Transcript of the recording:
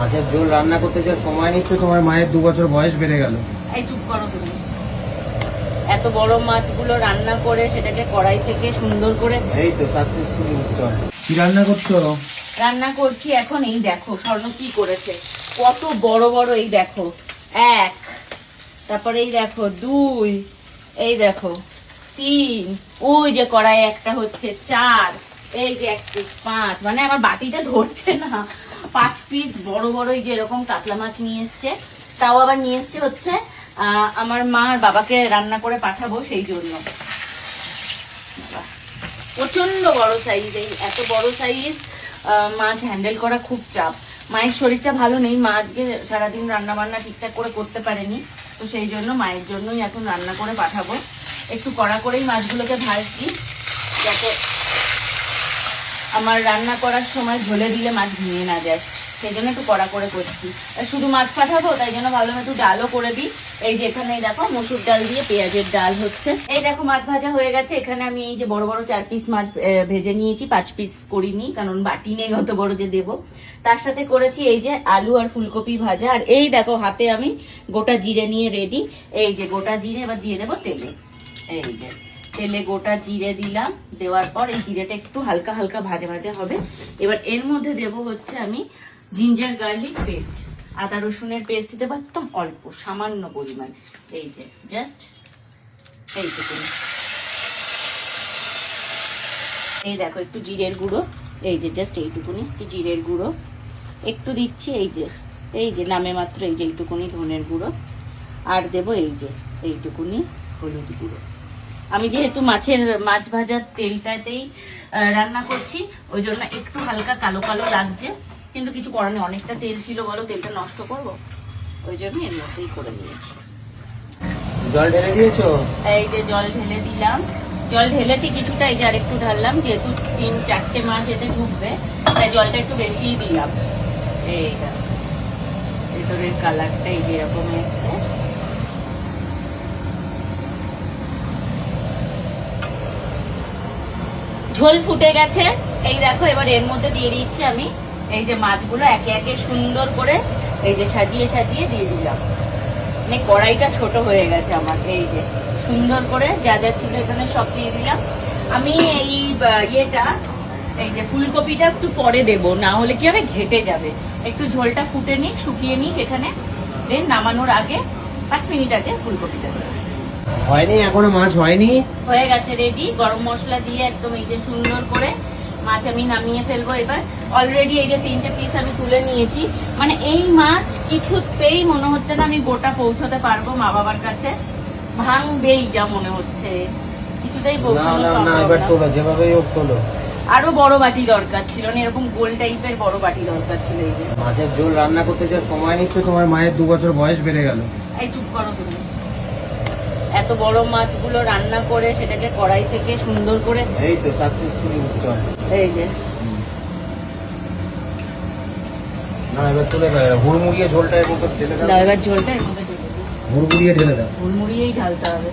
মাছের ঝোল রান্না করতে যে সময় নিচ্ছে তোমার মায়ের দু বছর বয়স বেড়ে গেল। এই চুপ করো তুমি। এত বড় মাছগুলো রান্না করে সেটাকে কড়াই থেকে সুন্দর করে এই তো সাকসেসফুলি ইনস্টল কি রান্না করছ? রান্না করছি এখন এই দেখো স্বর্ণ কি করেছে? কত বড় বড় এই দেখো। এক তারপরে এই দেখো দুই এই দেখো তিন ওই যে কড়াই একটা হচ্ছে চার এই যে এক পাঁচ মানে আমার বাটিটা ধরছে না। পাঁচ পিস বড় বড় এই যে এরকম কাতলা মাছ নিয়ে এসছে, তাও আবার নিয়ে এসছে হচ্ছে আমার মা আর বাবাকে রান্না করে পাঠাবো সেই জন্য। প্রচণ্ড বড় সাইজ এই, এত বড় সাইজ মাছ হ্যান্ডেল করা খুব চাপ। মায়ের শরীরটা ভালো নেই, মা আজকে সারাদিন রান্না বান্না ঠিকঠাক করে করতে পারেনি, তো সেই জন্য মায়ের জন্যই এখন রান্না করে পাঠাবো। একটু কড়া করেই মাছগুলোকে ভাজছি, যাতে আমার রান্না করার সময় ঝোলে দিলে মাছ ভেঙে না যায়। সেই জন্য একটু কড়া করে করছি। শুধু মাছ পাঠাবো তাই জন্য ভাবলাম একটু ডালও করে দিই। এই যে এখানে দেখো মসুর ডাল দিয়ে পেঁয়াজের ডাল হচ্ছে। এই দেখো মাছ ভাজা হয়ে গেছে। এখানে আমি এই যে বড় বড় চার পিস মাছ ভেজে নিয়েছি। পাঁচ পিস করিনি কারণ বাটি নেই, অত বড় যে দেবো। তার সাথে করেছি এই যে আলু আর ফুলকপি ভাজা। আর এই দেখো হাতে আমি গোটা জিরে নিয়ে রেডি এই যে গোটা জিরে, এবার দিয়ে দেবো তেলে। এই যে। তেলে গোটা জিরে দিলাম, দেওয়ার পর এই জিরেটা একটু হালকা হালকা ভাজা ভাজা হবে। এবার এর মধ্যে দেব হচ্ছে আমি জিঞ্জার গার্লিক পেস্ট আদা রসুনের পেস্ট দেবো একদম অল্প, সামান্য পরিমাণ। এই যে জাস্ট এইটুকু। এই দেখো, একটু জিরের গুঁড়ো। এই যে জাস্ট এইটুকুনি, একটু জিরের গুঁড়ো। একটু দিচ্ছি, এই যে এই যে, নামে মাত্র এই যে, এইটুকুনি ধনের গুঁড়ো। আর দেব এই যে, এইটুকুনি হলুদ গুঁড়ো। আমি যেহেতু মাছের মাছ ভাজার তেলটাতেই রান্না করছি ওই জন্য একটু হালকা কালো কালো লাগছে। কিন্তু কিছু করার নেই অনেকটা তেল ছিল বলো তেলটা নষ্ট করব। ওই জন্য এর মধ্যেই করে নিয়েছি। জল ঢেলে দিয়েছ? এই যে জল ঢেলে দিলাম। জল ঢেলেছি কিছুটা এই যে আরেকটু ঢাললাম যেহেতু তিন চারটে মাছ এতে ঢুকবে তাই জলটা একটু বেশিই দিলাম। এই দেখো। ভেতরের কালারটা এই যে এরকম এসছে। ঝোল ফুটে গেছে। এই দেখো, এবার এর মধ্যে দিয়ে দিচ্ছি আমি এই যে মাছগুলো, একে একে সুন্দর করে এই যে সাজিয়ে সাজিয়ে দিয়ে দিলাম। মানে কড়াইটা ছোট হয়ে গেছে আমার, এই যে সুন্দর করে যা যা ছিল এখানে সব দিয়ে দিলাম। আমি এই ইয়েটা, এই যে ফুলকপিটা একটু পরে দেব, না হলে কি হবে, ঘেটে যাবে। একটু ঝোলটা ফুটে নিক, শুকিয়ে নিক এখানে। দেন নামানোর আগে পাঁচ মিনিট আগে ফুলকপিটা দেবো। হয়নি এখনও মাছ হয়নি। হয়ে গেছে রেডি গরম মশলা দিয়ে একদম এই যে সুন্দর করে মাছ আমি নামিয়ে ফেলব এবার। অলরেডি এই যে তিনটে পিস আমি তুলে নিয়েছি। মানে এই মাছ কিছুতেই মনে হচ্ছে না আমি গোটা পৌঁছতে পারব মা বাবার কাছে। ভাঙবেই যা মনে হচ্ছে। কিছুতেই যেভাবেই হোক তোলো। আরও বড় বাটি দরকার ছিল না এরকম গোল টাইপের বড় বাটি দরকার ছিল এই যে। মাছের ঝোল রান্না করতে যে সময় নিচ্ছে তোমার মায়ের দু বছর বয়স বেড়ে গেল। এই চুপ করো তুমি। এত বড় মাছগুলো রান্না করে সেটাকে কড়াই থেকে সুন্দর করে এই তো সাকসেসফুলি ইনস্টল এই যে। না এবার তুলে হুড়মুড়িয়ে ঝোলটা এর মতো ঢেলে দাও। এবার ঝোলটা। হুড়মুড়িয়ে ঢেলে দাও। হুড়মুড়িয়েই ঢালতে হবে।